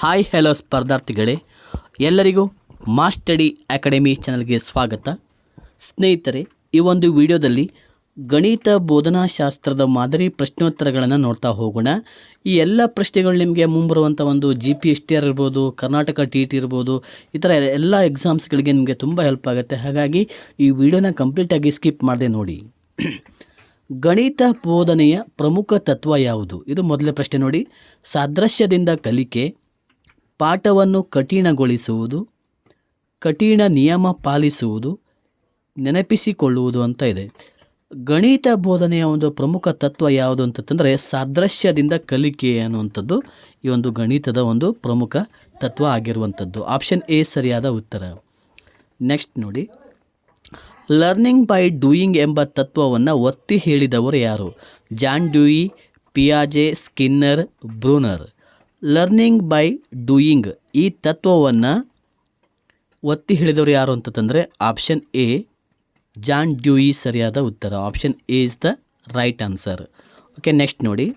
Hi hello ಸ್ಪರ್ಧಾರ್ಥಿಗಳೇ, ಎಲ್ಲರಿಗೂ ಮಾಸ್ಟಡಿ academy ಚಾನಲ್ಗೆ ಸ್ವಾಗತ. ಸ್ನೇಹಿತರೆ, ಈ ಒಂದು ವಿಡಿಯೋದಲ್ಲಿ ಗಣಿತ ಬೋಧನಾಶಾಸ್ತ್ರದ ಮಾದರಿ ಪ್ರಶ್ನೋತ್ತರಗಳನ್ನು ನೋಡ್ತಾ ಹೋಗೋಣ. ಈ ಎಲ್ಲ ಪ್ರಶ್ನೆಗಳು ನಿಮಗೆ ಮುಂಬರುವಂಥ ಒಂದು G P S T R ಇರ್ಬೋದು ಕರ್ನಾಟಕ ಟಿ ಟಿ ಇರ್ಬೋದು, ಈ ಥರ ಎಲ್ಲ ಎಕ್ಸಾಮ್ಸ್ಗಳಿಗೆ ನಿಮಗೆ ತುಂಬ ಹೆಲ್ಪ್ ಆಗುತ್ತೆ. ಹಾಗಾಗಿ ಈ ವಿಡಿಯೋನ ಕಂಪ್ಲೀಟಾಗಿ ಸ್ಕಿಪ್ ಮಾಡದೆ ನೋಡಿ. ಗಣಿತ ಬೋಧನೆಯ ಪ್ರಮುಖ ತತ್ವ ಯಾವುದು? ಇದು ಮೊದಲ ಪ್ರಶ್ನೆ ನೋಡಿ. ಸಾದೃಶ್ಯದಿಂದ ಕಲಿಕೆ ಪಾಠವನ್ನು ಕಠಿಣಗೊಳಿಸುವುದು, ಕಠಿಣ ನಿಯಮ ಪಾಲಿಸುವುದು, ನೆನಪಿಸಿಕೊಳ್ಳುವುದು ಅಂತ ಇದೆ. ಗಣಿತ ಬೋಧನೆಯ ಒಂದು ಪ್ರಮುಖ ತತ್ವ ಯಾವುದು ಅಂತಂದರೆ ಸಾದೃಶ್ಯದಿಂದ ಕಲಿಕೆ ಅನ್ನುವಂಥದ್ದು ಈ ಒಂದು ಗಣಿತದ ಒಂದು ಪ್ರಮುಖ ತತ್ವ ಆಗಿರುವಂಥದ್ದು. ಆಪ್ಷನ್ ಎ ಸರಿಯಾದ ಉತ್ತರ. ನೆಕ್ಸ್ಟ್ ನೋಡಿ. ಲರ್ನಿಂಗ್ ಬೈ ಡೂಯಿಂಗ್ ಎಂಬ ತತ್ವವನ್ನು ಒತ್ತಿ ಹೇಳಿದವರು ಯಾರು? John Dewey ಪಿಯಾಜೆ, Skinner, Bruner. Learning by doing ಈ ತತ್ವವನ್ನು ಒತ್ತಿ ಹೇಳಿದವರು ಯಾರು ಅಂತಂದರೆ ಆಪ್ಷನ್ ಎ, ಜಾನ್ ಡ್ಯೂಯಿ ಸರಿಯಾದ ಉತ್ತರ. Option A is the right answer. Okay, next ನೋಡಿ.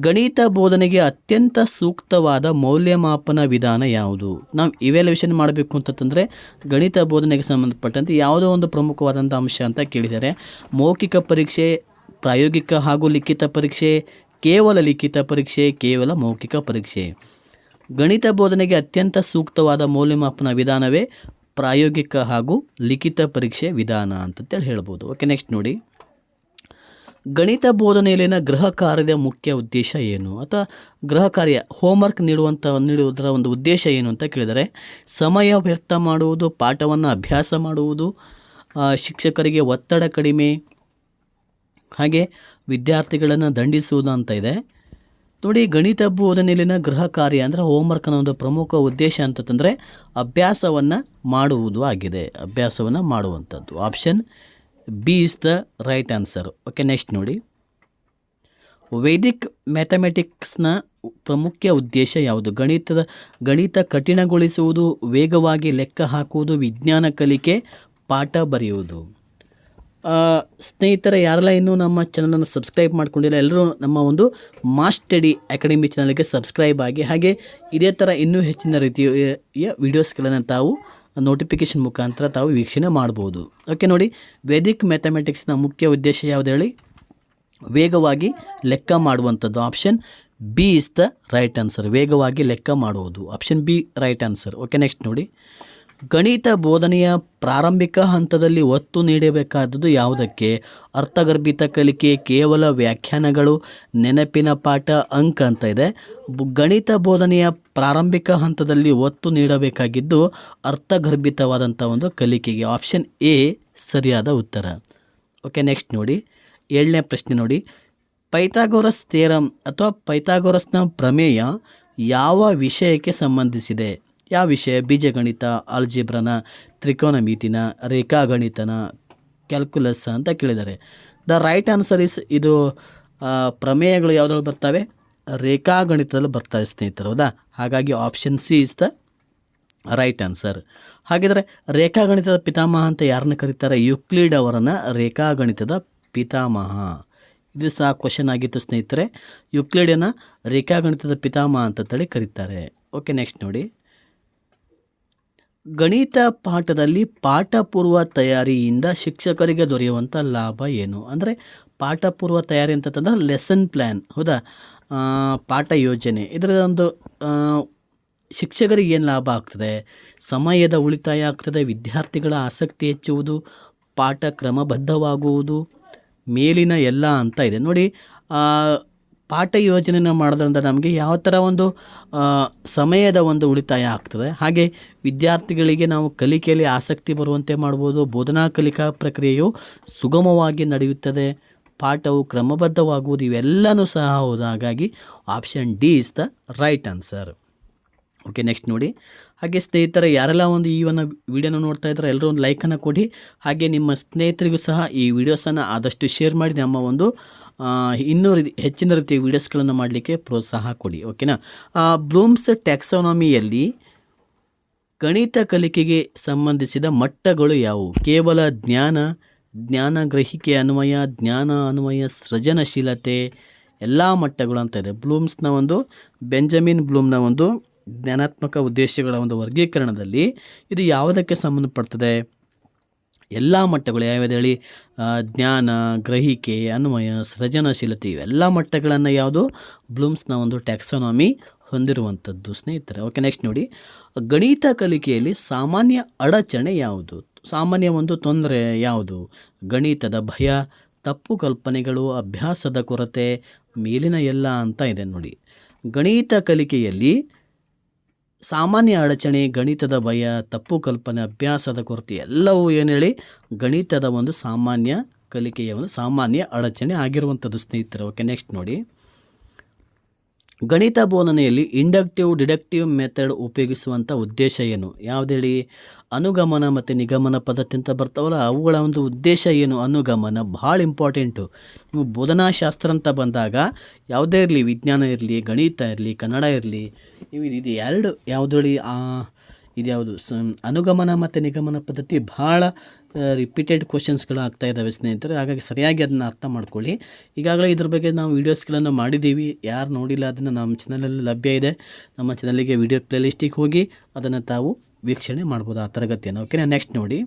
ಗಣಿತ ಬೋಧನೆಗೆ ಅತ್ಯಂತ ಸೂಕ್ತವಾದ ಮೌಲ್ಯಮಾಪನ ವಿಧಾನ ಯಾವುದು? ನಾವು ಇವ್ಯಾಲ್ಯೂಷನ್ ಮಾಡಬೇಕು ಅಂತಂದರೆ ಗಣಿತ ಬೋಧನೆಗೆ ಸಂಬಂಧಪಟ್ಟಂತೆ ಯಾವುದೋ ಒಂದು ಪ್ರಮುಖವಾದಂಥ ಅಂಶ ಅಂತ ಕೇಳಿದ್ದಾರೆ. ಮೌಖಿಕ ಪರೀಕ್ಷೆ, ಪ್ರಾಯೋಗಿಕ ಹಾಗೂ ಲಿಖಿತ ಪರೀಕ್ಷೆ ಕೇವಲ ಲಿಖಿತ ಪರೀಕ್ಷೆ, ಕೇವಲ ಮೌಖಿಕ ಪರೀಕ್ಷೆ. ಗಣಿತ ಬೋಧನೆಗೆ ಅತ್ಯಂತ ಸೂಕ್ತವಾದ ಮೌಲ್ಯಮಾಪನ ವಿಧಾನವೇ ಪ್ರಾಯೋಗಿಕ ಹಾಗೂ ಲಿಖಿತ ಪರೀಕ್ಷೆ ವಿಧಾನ ಅಂತಂತೇಳಿ ಹೇಳ್ಬೋದು. ಓಕೆ ನೆಕ್ಸ್ಟ್ ನೋಡಿ. ಗಣಿತ ಬೋಧನೆಯಲ್ಲಿನ ಗೃಹ ಕಾರ್ಯದ ಮುಖ್ಯ ಉದ್ದೇಶ ಏನು? ಅಥವಾ ಗೃಹ ಕಾರ್ಯ ಹೋಮ್ವರ್ಕ್ ನೀಡುವಂಥ ನೀಡುವುದರ ಒಂದು ಉದ್ದೇಶ ಏನು ಅಂತ ಕೇಳಿದರೆ, ಸಮಯ ವ್ಯರ್ಥ ಮಾಡುವುದು, ಪಾಠವನ್ನು ಅಭ್ಯಾಸ ಮಾಡುವುದು ಶಿಕ್ಷಕರಿಗೆ ಒತ್ತಡ ಕಡಿಮೆ ಹಾಗೆ ವಿದ್ಯಾರ್ಥಿಗಳನ್ನು ದಂಡಿಸುವುದು ಅಂತ ಇದೆ. ನೋಡಿ, ಗಣಿತ ಬೋಧನೆಯಲ್ಲಿನ ಗೃಹ ಕಾರ್ಯ ಅಂದರೆ ಹೋಮ್ವರ್ಕ್ ಅನ್ನೋ ಒಂದು ಪ್ರಮುಖ ಉದ್ದೇಶ ಅಂತಂದರೆ ಅಭ್ಯಾಸವನ್ನು ಮಾಡುವುದು ಆಗಿದೆ. ಅಭ್ಯಾಸವನ್ನು ಮಾಡುವಂಥದ್ದು. Option B is the right answer okay next ನೋಡಿ. ವೈದಿಕ್ ಮ್ಯಾಥಮೆಟಿಕ್ಸ್ನ ಪ್ರಮುಖ ಉದ್ದೇಶ ಯಾವುದು? ಗಣಿತದ, ಗಣಿತ ಕಠಿಣಗೊಳಿಸುವುದು, ವೇಗವಾಗಿ ಲೆಕ್ಕ ಹಾಕುವುದು, ವಿಜ್ಞಾನ ಕಲಿಕೆ, ಪಾಠ ಬರೆಯುವುದು. ಸ್ನೇಹಿತರೆ, ಯಾರೆಲ್ಲ ಇನ್ನೂ ನಮ್ಮ ಚಾನಲನ್ನು ಸಬ್ಸ್ಕ್ರೈಬ್ ಮಾಡ್ಕೊಂಡಿಲ್ಲ, ಎಲ್ಲರೂ ನಮ್ಮ ಒಂದು ಮಾಸ್ಟಡಿ ಅಕಾಡೆಮಿ ಚಾನಲ್ಗೆ ಸಬ್ಸ್ಕ್ರೈಬ್ ಆಗಿ, ಹಾಗೆ ಇದೇ ಥರ ಇನ್ನೂ ಹೆಚ್ಚಿನ ರೀತಿಯ ವೀಡಿಯೋಸ್ಗಳನ್ನು ತಾವು ನೋಟಿಫಿಕೇಶನ್ ಮುಖಾಂತರ ತಾವು ವೀಕ್ಷಣೆ ಮಾಡ್ಬೋದು. ಓಕೆ ನೋಡಿ ವೇದಿಕ್ ಮ್ಯಾಥಮೆಟಿಕ್ಸ್ನ ಮುಖ್ಯ ಉದ್ದೇಶ ಯಾವುದು ಹೇಳಿ? ವೇಗವಾಗಿ ಲೆಕ್ಕ ಮಾಡುವಂಥದ್ದು. Option B is the right answer ವೇಗವಾಗಿ ಲೆಕ್ಕ ಮಾಡುವುದು. Option B right answer okay next ನೋಡಿ. ಗಣಿತ ಬೋಧನೆಯ ಪ್ರಾರಂಭಿಕ ಹಂತದಲ್ಲಿ ಒತ್ತು ನೀಡಬೇಕಾದದ್ದು ಯಾವುದಕ್ಕೆ? ಅರ್ಥಗರ್ಭಿತ ಕಲಿಕೆ ಕೇವಲ ವ್ಯಾಖ್ಯಾನಗಳು, ನೆನಪಿನ ಪಾಠ, ಅಂಕ ಅಂತ ಇದೆ. ಗಣಿತ ಬೋಧನೆಯ ಪ್ರಾರಂಭಿಕ ಹಂತದಲ್ಲಿ ಒತ್ತು ನೀಡಬೇಕಾಗಿದ್ದು ಅರ್ಥಗರ್ಭಿತವಾದಂಥ ಒಂದು ಕಲಿಕೆಗೆ ಆಪ್ಷನ್ ಎ ಸರಿಯಾದ ಉತ್ತರ. ಓಕೆ ನೆಕ್ಸ್ಟ್ ನೋಡಿ. ಏಳನೇ ಪ್ರಶ್ನೆ ನೋಡಿ. ಪೈಥಾಗೋರಸ್ ಥೇರಮ್ ಅಥವಾ ಪೈಥಾಗೋರಸ್ನ ಪ್ರಮೇಯ ಯಾವ ವಿಷಯಕ್ಕೆ ಸಂಬಂಧಿಸಿದೆ? ಯಾವ ವಿಷಯ ಬೀಜಗಣಿತ, ಆಲ್ಜಿಬ್ರನ, ತ್ರಿಕೋನಮಿತಿನ, ರೇಖಾಗಣಿತನ, ಕ್ಯಾಲ್ಕುಲಸ್ ಅಂತ ಕೇಳಿದ್ದಾರೆ ದ ರೈಟ್ ಆನ್ಸರ್ ಇಸ್ ಇದು ಪ್ರಮೇಯಗಳು ಯಾವುದ್ರಲ್ಲಿ ಬರ್ತವೆ? ರೇಖಾಗಣಿತದಲ್ಲಿ ಬರ್ತವೆ ಸ್ನೇಹಿತರು, ಹೌದಾ? ಹಾಗಾಗಿ option C is the right answer ಹಾಗಿದ್ರೆ ರೇಖಾಗಣಿತದ ಪಿತಾಮಹ ಅಂತ ಯಾರನ್ನ ಕರೀತಾರೆ? ಯುಕ್ಲಿಡ್ ಅವರನ್ನು ರೇಖಾಗಣಿತದ ಪಿತಾಮಹ. ಇದು ಸಹ ಕ್ವಶನ್ ಆಗಿತ್ತು ಸ್ನೇಹಿತರೆ. ಯುಕ್ಲಿಡನ ರೇಖಾಗಣಿತದ ಪಿತಾಮಹ ಅಂತ ತಳಿ ಕರೀತಾರೆ. ಓಕೆ ನೆಕ್ಸ್ಟ್ ನೋಡಿ. ಗಣಿತ ಪಾಠದಲ್ಲಿ ಪಾಠಪೂರ್ವ ತಯಾರಿಯಿಂದ ಶಿಕ್ಷಕರಿಗೆ ದೊರೆಯುವಂಥ ಲಾಭ ಏನು? ಅಂದರೆ ಪಾಠಪೂರ್ವ ತಯಾರಿ ಅಂತಂದ್ರೆ ಲೆಸನ್ ಪ್ಲ್ಯಾನ್ ಹೌದಾ? ಪಾಠ ಯೋಜನೆ. ಇದರ ಒಂದು ಶಿಕ್ಷಕರಿಗೆ ಏನು ಲಾಭ ಆಗ್ತದೆ? ಸಮಯದ ಉಳಿತಾಯ ಆಗ್ತದೆ, ವಿದ್ಯಾರ್ಥಿಗಳ ಆಸಕ್ತಿ ಹೆಚ್ಚುವುದು, ಪಾಠ ಕ್ರಮಬದ್ಧವಾಗುವುದು, ಮೇಲಿನ ಎಲ್ಲ ಅಂತ ಇದೆ. ನೋಡಿ ಪಾಠ ಯೋಜನೆಯನ್ನು ಮಾಡೋದ್ರಿಂದ ನಮಗೆ ಯಾವ ಥರ ಒಂದು ಸಮಯದ ಒಂದು ಉಳಿತಾಯ ಆಗ್ತದೆ. ಹಾಗೆ ವಿದ್ಯಾರ್ಥಿಗಳಿಗೆ ನಾವು ಕಲಿಕೆಯಲ್ಲಿ ಆಸಕ್ತಿ ಬರುವಂತೆ ಮಾಡ್ಬೋದು. ಬೋಧನಾ ಕಲಿಕಾ ಪ್ರಕ್ರಿಯೆಯು ಸುಗಮವಾಗಿ ನಡೆಯುತ್ತದೆ. ಪಾಠವು ಕ್ರಮಬದ್ಧವಾಗುವುದು. ಇವೆಲ್ಲನೂ ಸಹ ಹೌದು. ಹಾಗಾಗಿ option D is the right answer okay next ನೋಡಿ. ಹಾಗೆ ಸ್ನೇಹಿತರ, ಯಾರೆಲ್ಲ ಒಂದು ಈ ಒಂದು ವಿಡಿಯೋನ ನೋಡ್ತಾ ಇದ್ದಾರೆ ಎಲ್ಲರೂ ಒಂದು ಲೈಕನ್ನು ಕೊಡಿ. ಹಾಗೆ ನಿಮ್ಮ ಸ್ನೇಹಿತರಿಗೂ ಸಹ ಈ ವಿಡಿಯೋಸನ್ನು ಆದಷ್ಟು ಶೇರ್ ಮಾಡಿ. ನಮ್ಮ ಒಂದು ಇನ್ನೂ ಹೆಚ್ಚಿನ ರೀತಿಯ ವೀಡಿಯೋಸ್ಗಳನ್ನು ಮಾಡಲಿಕ್ಕೆ ಪ್ರೋತ್ಸಾಹ ಕೊಡಿ, ಓಕೆನಾ? ಬ್ಲೂಮ್ಸ್ ಟ್ಯಾಕ್ಸಾನಮಿಯಲ್ಲಿ ಗಣಿತ ಕಲಿಕೆಗೆ ಸಂಬಂಧಿಸಿದ ಮಟ್ಟಗಳು ಯಾವುವು? ಕೇವಲ ಜ್ಞಾನ ಜ್ಞಾನ ಗ್ರಹಿಕೆ ಅನ್ವಯ, ಜ್ಞಾನ ಅನ್ವಯ ಸೃಜನಶೀಲತೆ, ಎಲ್ಲ ಮಟ್ಟಗಳು ಅಂತ ಇದೆ. ಬ್ಲೂಮ್ಸ್ನ ಒಂದು, ಬೆಂಜಮಿನ್ ಬ್ಲೂಮ್ನ ಒಂದು ಜ್ಞಾನಾತ್ಮಕ ಉದ್ದೇಶಗಳ ಒಂದು ವರ್ಗೀಕರಣದಲ್ಲಿ ಇದು ಯಾವುದಕ್ಕೆ ಸಂಬಂಧಪಡ್ತದೆ? ಎಲ್ಲ ಮಟ್ಟಗಳು ಯಾವ್ಯಾವ್ದು ಹೇಳಿ ಜ್ಞಾನ, ಗ್ರಹಿಕೆ, ಅನ್ವಯ, ಸೃಜನಶೀಲತೆ ಇವೆಲ್ಲ ಮಟ್ಟಗಳನ್ನು ಯಾವುದು? ಬ್ಲೂಮ್ಸ್ನ ಒಂದು ಟ್ಯಾಕ್ಸಾನಮಿ ಹೊಂದಿರುವಂಥದ್ದು ಸ್ನೇಹಿತರೆ. ಓಕೆ ನೆಕ್ಸ್ಟ್ ನೋಡಿ. ಗಣಿತ ಕಲಿಕೆಯಲ್ಲಿ ಸಾಮಾನ್ಯ ಅಡಚಣೆ ಯಾವುದು? ಸಾಮಾನ್ಯ ಒಂದು ತೊಂದರೆ ಯಾವುದು? ಗಣಿತದ ಭಯ, ತಪ್ಪು ಕಲ್ಪನೆಗಳು, ಅಭ್ಯಾಸದ ಕೊರತೆ, ಮೇಲಿನ ಎಲ್ಲ ಅಂತ ಇದೆ ನೋಡಿ. ಗಣಿತ ಕಲಿಕೆಯಲ್ಲಿ ಸಾಮಾನ್ಯ ಅಡಚಣೆ, ಗಣಿತದ ಭಯ, ತಪ್ಪು ಕಲ್ಪನೆ, ಅಭ್ಯಾಸದ ಕೊರತೆ ಎಲ್ಲವೂ ಏನು ಹೇಳಿ ಗಣಿತದ ಒಂದು ಸಾಮಾನ್ಯ ಕಲಿಕೆಯ ಒಂದು ಸಾಮಾನ್ಯ ಅಡಚಣೆ ಆಗಿರುವಂಥದ್ದು ಸ್ನೇಹಿತರು. ಓಕೆ ನೆಕ್ಸ್ಟ್ ನೋಡಿ. ಗಣಿತ ಬೋಧನೆಯಲ್ಲಿ ಇಂಡಕ್ಟಿವ್ ಡಿಡಕ್ಟಿವ್ ಮೆಥಡ್ ಉಪಯೋಗಿಸುವಂಥ ಉದ್ದೇಶ ಏನು? ಯಾವುದೇಳಿ ಅನುಗಮನ ಮತ್ತು ನಿಗಮನ ಪದ್ಧತಿ ಅಂತ ಬರ್ತಾವಲ್ಲ, ಅವುಗಳ ಒಂದು ಉದ್ದೇಶ ಏನು? ಅನುಗಮನ ಭಾಳ ಇಂಪಾರ್ಟೆಂಟು ನೀವು ಬೋಧನಾಶಾಸ್ತ್ರ ಅಂತ ಬಂದಾಗ ಯಾವುದೇ ಇರಲಿ, ವಿಜ್ಞಾನ ಇರಲಿ, ಗಣಿತ ಇರಲಿ, ಕನ್ನಡ ಇರಲಿ ಇವು ಇದು ಎರಡು ಯಾವುದೇಳಿ ಇದು ಯಾವುದು ಸ, ಅನುಗಮನ ಮತ್ತು ನಿಗಮನ ಪದ್ಧತಿ ಭಾಳ ರಿಪೀಟೆಡ್ ಕ್ವಶನ್ಸ್ಗಳು ಆಗ್ತಾ ಇದ್ದಾವೆ ಸ್ನೇಹಿತರೆ. ಹಾಗಾಗಿ ಸರಿಯಾಗಿ ಅದನ್ನು ಅರ್ಥ ಮಾಡ್ಕೊಳ್ಳಿ. ಈಗಾಗಲೇ ಇದ್ರ ಬಗ್ಗೆ ನಾವು ವೀಡಿಯೋಸ್ಗಳನ್ನು ಮಾಡಿದ್ದೀವಿ ಯಾರು ನೋಡಿಲ್ಲ ಅದನ್ನು ನಮ್ಮ ಚಾನಲಲ್ಲಿ ಲಭ್ಯ ಇದೆ. ನಮ್ಮ ಚಾನಲಿಗೆ ವಿಡಿಯೋ ಪ್ಲೇಲಿಸ್ಟಿಗೆ ಹೋಗಿ ಅದನ್ನು ತಾವು ವೀಕ್ಷಣೆ ಮಾಡ್ಬೋದು ಆ ತರಗತಿಯನ್ನು. ಓಕೆನಾ ನೆಕ್ಸ್ಟ್ ನೋಡಿ.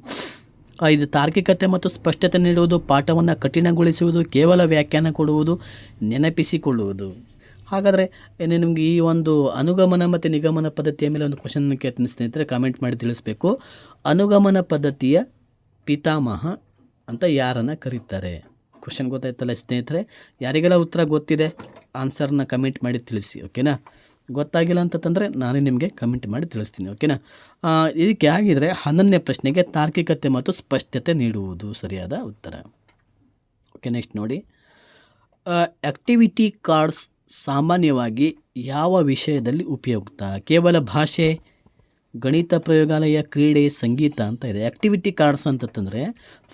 ಇದು ತಾರ್ಕಿಕತೆ ಮತ್ತು ಸ್ಪಷ್ಟತೆ ನೀಡುವುದು, ಪಾಠವನ್ನು ಕಠಿಣಗೊಳಿಸುವುದು, ಕೇವಲ ವ್ಯಾಖ್ಯಾನ ಕೊಡುವುದು, ನೆನಪಿಸಿಕೊಳ್ಳುವುದು. ಹಾಗಾದರೆ ಏನು ನಿಮಗೆ ಈ ಒಂದು ಅನುಗಮನ ಮತ್ತು ನಿಗಮನ ಪದ್ಧತಿಯ ಮೇಲೆ ಒಂದು ಕ್ವಶನ್ ಕೇಳ್ತೀನಿ ಸ್ನೇಹಿತರೆ. ಕಾಮೆಂಟ್ ಮಾಡಿ ತಿಳಿಸ್ಬೇಕು. ಅನುಗಮನ ಪದ್ಧತಿಯ ಪಿತಾಮಹ ಅಂತ ಯಾರನ್ನು ಕರೀತಾರೆ? ಕ್ವಶನ್ ಗೊತ್ತಾಯ್ತಲ್ಲ ಸ್ನೇಹಿತರೆ? ಯಾರಿಗೆಲ್ಲ ಉತ್ತರ ಗೊತ್ತಿದೆ? ಆನ್ಸರ್ನ ಕಮೆಂಟ್ ಮಾಡಿ ತಿಳಿಸಿ ಓಕೆನಾ ಗೊತ್ತಾಗಿಲ್ಲ ಅಂತಂದರೆ ನಾನೇ ನಿಮಗೆ ಕಮೆಂಟ್ ಮಾಡಿ ತಿಳಿಸ್ತೀನಿ ಓಕೆನಾ ಇದಕ್ಕೆ ಆಗಿದರೆ ಹನ್ನೊಂದನೇ ಪ್ರಶ್ನೆಗೆ ತಾರ್ಕಿಕತೆ ಮತ್ತು ಸ್ಪಷ್ಟತೆ ನೀಡುವುದು ಸರಿಯಾದ ಉತ್ತರ. ಓಕೆ ನೆಕ್ಸ್ಟ್ ನೋಡಿ. ಆ್ಯಕ್ಟಿವಿಟಿ ಕಾರ್ಡ್ಸ್ ಸಾಮಾನ್ಯವಾಗಿ ಯಾವ ವಿಷಯದಲ್ಲಿ ಉಪಯುಕ್ತ? ಕೇವಲ ಭಾಷೆ? ಗಣಿತ ಪ್ರಯೋಗಾಲಯ ಕ್ರೀಡೆ, ಸಂಗೀತ ಅಂತ ಇದೆ. ಆ್ಯಕ್ಟಿವಿಟಿ ಕಾರ್ಡ್ಸ್ ಅಂತಂದರೆ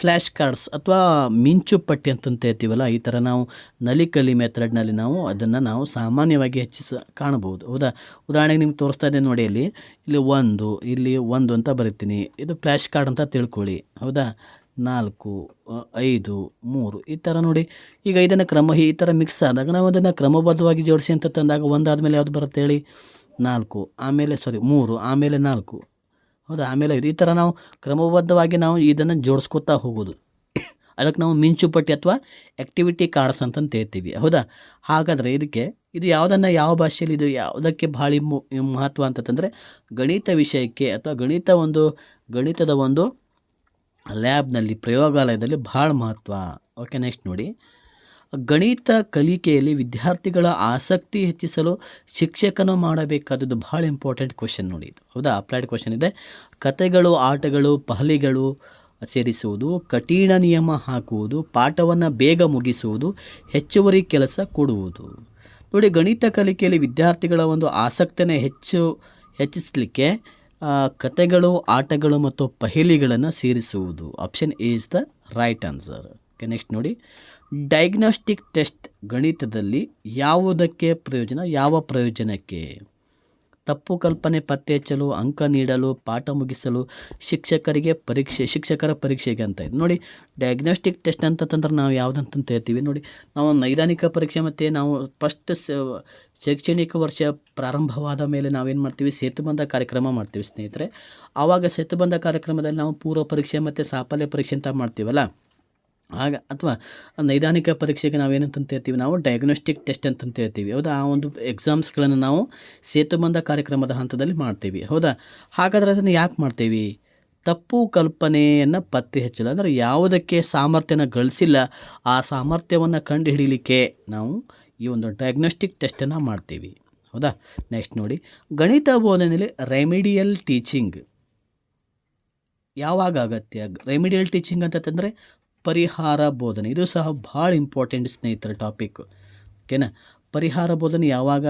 ಫ್ಲ್ಯಾಶ್ ಕಾರ್ಡ್ಸ್ ಅಥವಾ ಮಿಂಚು ಪಟ್ಟಿ ಅಂತಂತ ಹೇಳ್ತೀವಲ್ಲ, ಈ ಥರ ನಾವು ನಲಿಕಲಿ ಮೆಥಡ್ನಲ್ಲಿ ನಾವು ಅದನ್ನು ನಾವು ಸಾಮಾನ್ಯವಾಗಿ ಹೆಚ್ಚಿಸ, ಕಾಣಬಹುದು. ಹೌದಾ? ಉದಾಹರಣೆಗೆ ನಿಮ್ಗೆ ತೋರಿಸ್ತಾ ಇದೆ ನೋಡಿ ಇಲ್ಲಿ. ಇಲ್ಲಿ ಒಂದು ಇಲ್ಲಿ ಒಂದು ಅಂತ ಬರಿತೀನಿ. ಇದು ಫ್ಲ್ಯಾಶ್ ಕಾರ್ಡ್ ಅಂತ ತಿಳ್ಕೊಳ್ಳಿ. ಹೌದಾ? ನಾಲ್ಕು ಐದು, ಮೂರು, ಈ ಥರ ನೋಡಿ. ಈಗ ಇದನ್ನು ಕ್ರಮ, ಈ ಥರ ಮಿಕ್ಸ್ ಆದಾಗ ನಾವು ಅದನ್ನು ಕ್ರಮಬದ್ಧವಾಗಿ ಜೋಡಿಸಿ ಅಂತ ತಂದಾಗ ಒಂದಾದ ಮೇಲೆ ಯಾವುದು ಬರುತ್ತೆ ಹೇಳಿ? ನಾಲ್ಕು, ಆಮೇಲೆ ಸಾರಿ ಮೂರು, ಆಮೇಲೆ ನಾಲ್ಕು. ಹೌದಾ? ಆಮೇಲೆ ಐದು. ಈ ಥರ ನಾವು ಕ್ರಮಬದ್ಧವಾಗಿ ನಾವು ಇದನ್ನು ಜೋಡಿಸ್ಕೊತಾ ಹೋಗೋದು. ಅದಕ್ಕೆ ನಾವು ಮಿಂಚುಪಟ್ಟಿ ಅಥವಾ ಆ್ಯಕ್ಟಿವಿಟಿ ಕಾರ್ಡ್ಸ್ ಅಂತಂತ ಹೇಳ್ತೀವಿ. ಹೌದಾ? ಹಾಗಾದರೆ ಇದಕ್ಕೆ ಇದು ಯಾವುದನ್ನು ಯಾವ ಭಾಷೆಯಲ್ಲಿ ಇದು ಯಾವುದಕ್ಕೆ ಭಾಳ ಮಹತ್ವ ಅಂತಂದರೆ ಗಣಿತ ವಿಷಯಕ್ಕೆ ಅಥವಾ ಗಣಿತ ಒಂದು, ಗಣಿತದ ಒಂದು ಲ್ಯಾಬ್ನಲ್ಲಿ ಪ್ರಯೋಗಾಲಯದಲ್ಲಿ ಭಾಳ ಮಹತ್ವ. ಓಕೆ ನೆಕ್ಸ್ಟ್ ನೋಡಿ. ಗಣಿತ ಕಲಿಕೆಯಲ್ಲಿ ವಿದ್ಯಾರ್ಥಿಗಳ ಆಸಕ್ತಿ ಹೆಚ್ಚಿಸಲು ಶಿಕ್ಷಕನು ಮಾಡಬೇಕಾದದ್ದು ಭಾಳ ಇಂಪಾರ್ಟೆಂಟ್ ಕ್ವಶನ್ ನೋಡಿ. ಇದು ಹೌದಾ? ಅಪ್ಲೈಡ್ ಕ್ವಶನ್ ಇದೆ. ಕತೆಗಳು, ಆಟಗಳು, ಪಹಲಿಗಳು ಸೇರಿಸುವುದು, ಕಠಿಣ ನಿಯಮ ಹಾಕುವುದು, ಪಾಠವನ್ನು ಬೇಗ ಮುಗಿಸುವುದು, ಹೆಚ್ಚುವರಿ ಕೆಲಸ ಕೊಡುವುದು. ನೋಡಿ, ಗಣಿತ ಕಲಿಕೆಯಲ್ಲಿ ವಿದ್ಯಾರ್ಥಿಗಳ ಒಂದು ಆಸಕ್ತಿಯನ್ನು ಹೆಚ್ಚು, ಹೆಚ್ಚಿಸಲಿಕ್ಕೆ ಕತೆಗಳು, ಆಟಗಳು ಮತ್ತು ಪಹಲಿಗಳನ್ನು ಸೇರಿಸುವುದು. Option A is the right answer okay next ನೋಡಿ. ಡಯಾಗ್ನೋಸ್ಟಿಕ್ ಟೆಸ್ಟ್ ಗಣಿತದಲ್ಲಿ ಯಾವುದಕ್ಕೆ ಪ್ರಯೋಜನ, ಯಾವ ಪ್ರಯೋಜನಕ್ಕೆ? ತಪ್ಪು ಕಲ್ಪನೆ, ಪತ್ತೆ ಹಚ್ಚಲು, ಅಂಕ ನೀಡಲು, ಪಾಠ ಮುಗಿಸಲು, ಶಿಕ್ಷಕರಿಗೆ ಪರೀಕ್ಷೆ, ಶಿಕ್ಷಕರ ಪರೀಕ್ಷೆಗೆ ಅಂತ ಇದೆ. ನೋಡಿ ಡಯಾಗ್ನೋಸ್ಟಿಕ್ ಟೆಸ್ಟ್ ಅಂತಂದ್ರೆ ನಾವು ಯಾವುದಂತಂತ ಹೇಳ್ತೀವಿ. ನೋಡಿ, ನಾವು ನೈದಾನಿಕ ಪರೀಕ್ಷೆ ಮತ್ತು ನಾವು ಫಸ್ಟ್ ಶೈಕ್ಷಣಿಕ ವರ್ಷ ಪ್ರಾರಂಭವಾದ ಮೇಲೆ ನಾವೇನು ಮಾಡ್ತೀವಿ? ಸೇತುಬಂಧ ಕಾರ್ಯಕ್ರಮ ಮಾಡ್ತೀವಿ ಸ್ನೇಹಿತರೆ. ಆವಾಗ ಸೇತುಬಂಧ ಕಾರ್ಯಕ್ರಮದಲ್ಲಿ ನಾವು ಪೂರ್ವ ಪರೀಕ್ಷೆ ಮತ್ತು ಸಾಫಲ್ಯ ಪರೀಕ್ಷೆ ಅಂತ ಮಾಡ್ತೀವಲ್ಲ. ಆಗ ಅಥವಾ ನೈದಾನಿಕ ಪರೀಕ್ಷೆಗೆ ನಾವೇನಂತ ಹೇಳ್ತೀವಿ ನಾವು ಡಯಾಗ್ನೋಸ್ಟಿಕ್ ಟೆಸ್ಟ್ ಅಂತಂತ ಹೇಳ್ತೀವಿ. ಹೌದಾ? ಆ ಒಂದು ಎಕ್ಸಾಮ್ಸ್ಗಳನ್ನು ನಾವು ಸೇತುಬಂಧ ಕಾರ್ಯಕ್ರಮದ ಹಂತದಲ್ಲಿ ಮಾಡ್ತೀವಿ. ಹೌದಾ? ಹಾಗಾದರೆ ಅದನ್ನು ಯಾಕೆ ಮಾಡ್ತೀವಿ? ತಪ್ಪು ಕಲ್ಪನೆಯನ್ನು ಪತ್ತೆ ಹಚ್ಚಲು ಅಂದರೆ ಯಾವುದಕ್ಕೆ ಸಾಮರ್ಥ್ಯನ ಗಳಿಸಿಲ್ಲ, ಆ ಸಾಮರ್ಥ್ಯವನ್ನು ಕಂಡುಹಿಡಿಯಲಿಕ್ಕೆ ನಾವು ಈ ಒಂದು ಡಯಾಗ್ನೋಸ್ಟಿಕ್ ಟೆಸ್ಟನ್ನು ಮಾಡ್ತೀವಿ. ಹೌದಾ? ನೆಕ್ಸ್ಟ್ ನೋಡಿ. ಗಣಿತ ಬೋಧನೆಯಲ್ಲಿ ರೆಮಿಡಿಯಲ್ ಟೀಚಿಂಗ್ ಯಾವಾಗ ಅಗತ್ಯ? ರೆಮಿಡಿಯಲ್ ಟೀಚಿಂಗ್ ಅಂತಂದರೆ ಪರಿಹಾರ ಬೋಧನೆ. ಇದು ಸಹ ಭಾಳ ಇಂಪಾರ್ಟೆಂಟ್ ಸ್ನೇಹಿತರ ಟಾಪಿಕ್ ಓಕೆನಾ? ಪರಿಹಾರ ಬೋಧನೆ ಯಾವಾಗ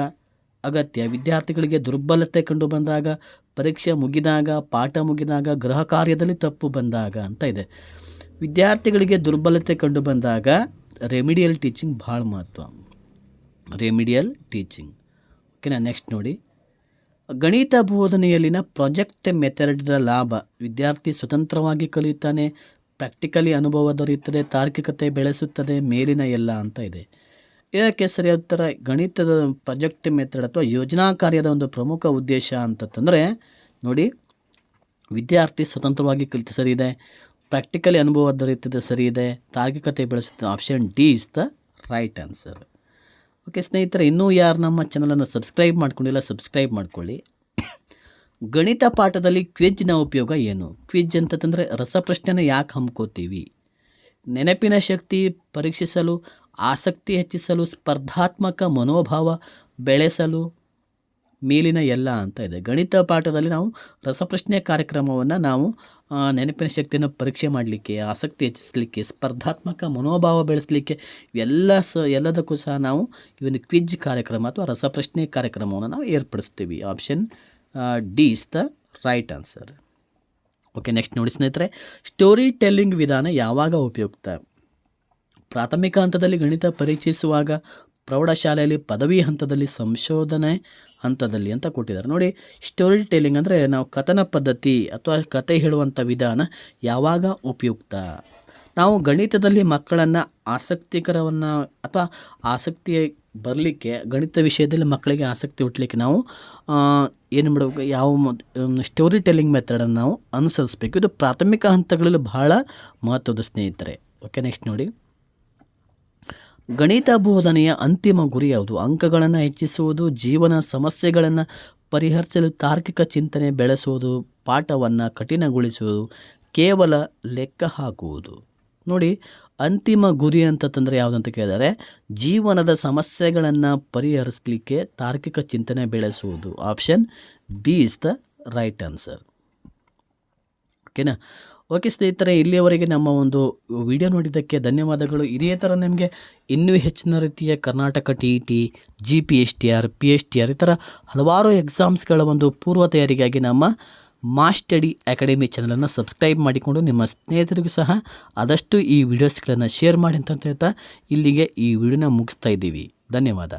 ಅಗತ್ಯ? ವಿದ್ಯಾರ್ಥಿಗಳಿಗೆ ದುರ್ಬಲತೆ ಕಂಡು ಬಂದಾಗ, ಪರೀಕ್ಷೆ ಮುಗಿದಾಗ, ಪಾಠ ಮುಗಿದಾಗ, ಗೃಹ ಕಾರ್ಯದಲ್ಲಿ ತಪ್ಪು ಬಂದಾಗ ಅಂತ ಇದೆ. ವಿದ್ಯಾರ್ಥಿಗಳಿಗೆ ದುರ್ಬಲತೆ ಕಂಡು ಬಂದಾಗ ರೆಮಿಡಿಯಲ್ ಟೀಚಿಂಗ್ ಭಾಳ ಮಹತ್ವ. ರೆಮಿಡಿಯಲ್ ಟೀಚಿಂಗ್ ಓಕೆನಾ? ನೆಕ್ಸ್ಟ್ ನೋಡಿ. ಗಣಿತ ಬೋಧನೆಯಲ್ಲಿನ ಪ್ರಾಜೆಕ್ಟ್ ಮೆಥಡ್ನ ಲಾಭ. ವಿದ್ಯಾರ್ಥಿ ಸ್ವತಂತ್ರವಾಗಿ ಕಲಿಯುತ್ತಾನೆ ಪ್ರಾಕ್ಟಿಕಲಿ ಅನುಭವ ದೊರೆಯುತ್ತದೆ, ತಾರ್ಕಿಕತೆ ಬೆಳೆಸುತ್ತದೆ, ಮೇಲಿನ ಎಲ್ಲ ಅಂತ ಇದೆ. ಇದಕ್ಕೆ ಸರಿಯಾದ ಥರ ಗಣಿತದ ಪ್ರಾಜೆಕ್ಟ್ ಮೆಥಡ್ ಅಥವಾ ಯೋಜನಾ ಕಾರ್ಯದ ಒಂದು ಪ್ರಮುಖ ಉದ್ದೇಶ ಅಂತಂದರೆ ನೋಡಿ, ವಿದ್ಯಾರ್ಥಿ ಸ್ವತಂತ್ರವಾಗಿ ಕಲಿತು ಸರಿ ಇದೆ ಪ್ರಾಕ್ಟಿಕಲಿ ಅನುಭವ ದೊರೆಯುತ್ತದೆ ಸರಿ ಇದೆ ತಾರ್ಕಿಕತೆ ಬೆಳೆಸುತ್ತದೆ option D is the right answer. Okay ಸ್ನೇಹಿತರೆ, ಇನ್ನೂ ಯಾರು ನಮ್ಮ ಚಾನಲನ್ನು ಸಬ್ಸ್ಕ್ರೈಬ್ ಮಾಡ್ಕೊಂಡಿಲ್ಲ, ಸಬ್ಸ್ಕ್ರೈಬ್ ಮಾಡ್ಕೊಳ್ಳಿ. ಗಣಿತ ಪಾಠದಲ್ಲಿ ಕ್ವಿಜ್ನ ಉಪಯೋಗ ಏನು? ಕ್ವಿಜ್ ಅಂತಂದರೆ ರಸಪ್ರಶ್ನೆನ ಯಾಕೆ ಹಮ್ಕೋತೀವಿ? ನೆನಪಿನ ಶಕ್ತಿ ಪರೀಕ್ಷಿಸಲು, ಆಸಕ್ತಿ ಹೆಚ್ಚಿಸಲು, ಸ್ಪರ್ಧಾತ್ಮಕ ಮನೋಭಾವ ಬೆಳೆಸಲು ಮೇಲಿನ ಎಲ್ಲ ಅಂತ ಇದೆ. ಗಣಿತ ಪಾಠದಲ್ಲಿ ನಾವು ರಸಪ್ರಶ್ನೆ ಕಾರ್ಯಕ್ರಮವನ್ನು ನಾವು ನೆನಪಿನ ಶಕ್ತಿಯನ್ನು ಪರೀಕ್ಷೆ ಮಾಡಲಿಕ್ಕೆ, ಆಸಕ್ತಿ ಹೆಚ್ಚಿಸಲಿಕ್ಕೆ, ಸ್ಪರ್ಧಾತ್ಮಕ ಮನೋಭಾವ ಬೆಳೆಸಲಿಕ್ಕೆ ಎಲ್ಲ ಸ, ಎಲ್ಲದಕ್ಕೂ ಸಹ ನಾವು ಈ ಒಂದು ಕ್ವಿಜ್ ಕಾರ್ಯಕ್ರಮ ಅಥವಾ ರಸಪ್ರಶ್ನೆ ಕಾರ್ಯಕ್ರಮವನ್ನು ನಾವು ಏರ್ಪಡಿಸ್ತೀವಿ. Option D is the right answer okay next ನೋಡಿ ಸ್ನೇಹಿತರೆ ಸ್ಟೋರಿ ಟೆಲ್ಲಿಂಗ್ ವಿಧಾನ ಯಾವಾಗ ಉಪಯುಕ್ತ? ಪ್ರಾಥಮಿಕ ಹಂತದಲ್ಲಿ ಗಣಿತ ಪರೀಕ್ಷಿಸುವಾಗ ಪ್ರೌಢಶಾಲೆಯಲ್ಲಿ ಪದವಿ ಹಂತದಲ್ಲಿ, ಸಂಶೋಧನೆ ಹಂತದಲ್ಲಿ ಅಂತ ಕೊಟ್ಟಿದ್ದಾರೆ. ನೋಡಿ ಸ್ಟೋರಿ ಟೆಲ್ಲಿಂಗ್ ಅಂದರೆ ನಾವು ಕಥನ ಪದ್ಧತಿ ಅಥವಾ ಕತೆ ಹೇಳುವಂಥ ವಿಧಾನ ಯಾವಾಗ ಉಪಯುಕ್ತ? ನಾವು ಗಣಿತದಲ್ಲಿ ಮಕ್ಕಳನ್ನು ಆಸಕ್ತಿಕರವನ್ನು ಅಥವಾ ಆಸಕ್ತಿ ಬರಲಿಕ್ಕೆ, ಗಣಿತ ವಿಷಯದಲ್ಲಿ ಮಕ್ಕಳಿಗೆ ಆಸಕ್ತಿ ಹುಟ್ಟಲಿಕ್ಕೆ ನಾವು ಏನು ಮಾಡಬೇಕು, ಯಾವ ಸ್ಟೋರಿ ಟೆಲ್ಲಿಂಗ್ ಮೆಥಡನ್ನು ನಾವು ಅನುಸರಿಸಬೇಕು. ಇದು ಪ್ರಾಥಮಿಕ ಹಂತಗಳಲ್ಲಿ ಬಹಳ ಮಹತ್ವದ ಸ್ನೇಹಿತರೆ. ಓಕೆ ನೆಕ್ಸ್ಟ್ ನೋಡಿ. ಗಣಿತ ಬೋಧನೆಯ ಅಂತಿಮ ಗುರಿ ಯಾವುದು? ಅಂಕಗಳನ್ನು ಹೆಚ್ಚಿಸುವುದು, ಜೀವನ ಸಮಸ್ಯೆಗಳನ್ನು ಪರಿಹರಿಸಲು ತಾರ್ಕಿಕ ಚಿಂತನೆ ಬೆಳೆಸುವುದು, ಪಾಠವನ್ನು ಕಠಿಣಗೊಳಿಸುವುದು, ಕೇವಲ ಲೆಕ್ಕ ಹಾಕುವುದು. ನೋಡಿ ಅಂತಿಮ ಗುರಿ ಅಂತ ತಂದರೆ ಯಾವುದಂತ ಕೇಳಿದರೆ ಜೀವನದ ಸಮಸ್ಯೆಗಳನ್ನು ಪರಿಹರಿಸಲಿಕ್ಕೆ ತಾರ್ಕಿಕ ಚಿಂತನೆ ಬೆಳೆಸುವುದು. Option B is the right answer. ಓಕೆನಾ? ಓಕೆ ಸ್ನೇಹಿತರೆ, ಇಲ್ಲಿಯವರೆಗೆ ನಮ್ಮ ಒಂದು ವಿಡಿಯೋ ನೋಡಿದ್ದಕ್ಕೆ ಧನ್ಯವಾದಗಳು. ಇದೇ ಥರ ನಿಮಗೆ ಇನ್ನೂ ಹೆಚ್ಚಿನ ರೀತಿಯ Karnataka T E T, G P S T R, P S T R ಈ ಥರ ಹಲವಾರು ಎಕ್ಸಾಮ್ಸ್ಗಳ ಒಂದು ಪೂರ್ವ ತಯಾರಿಗಾಗಿ ನಮ್ಮ ಮಾಸ್ ಸ್ಟಡಿ ಅಕಾಡೆಮಿ ಚಾನಲನ್ನು ಸಬ್ಸ್ಕ್ರೈಬ್ ಮಾಡಿಕೊಂಡು ನಿಮ್ಮ ಸ್ನೇಹಿತರಿಗೂ ಸಹ ಆದಷ್ಟು ಈ ವಿಡಿಯೋಸ್ಗಳನ್ನು ಶೇರ್ ಮಾಡಿ ಅಂತ ಹೇಳ್ತಾ ಇಲ್ಲಿಗೆ ಈ ವಿಡಿಯೋನ ಮುಗಿಸ್ತಾ ಇದ್ದೀವಿ. ಧನ್ಯವಾದ.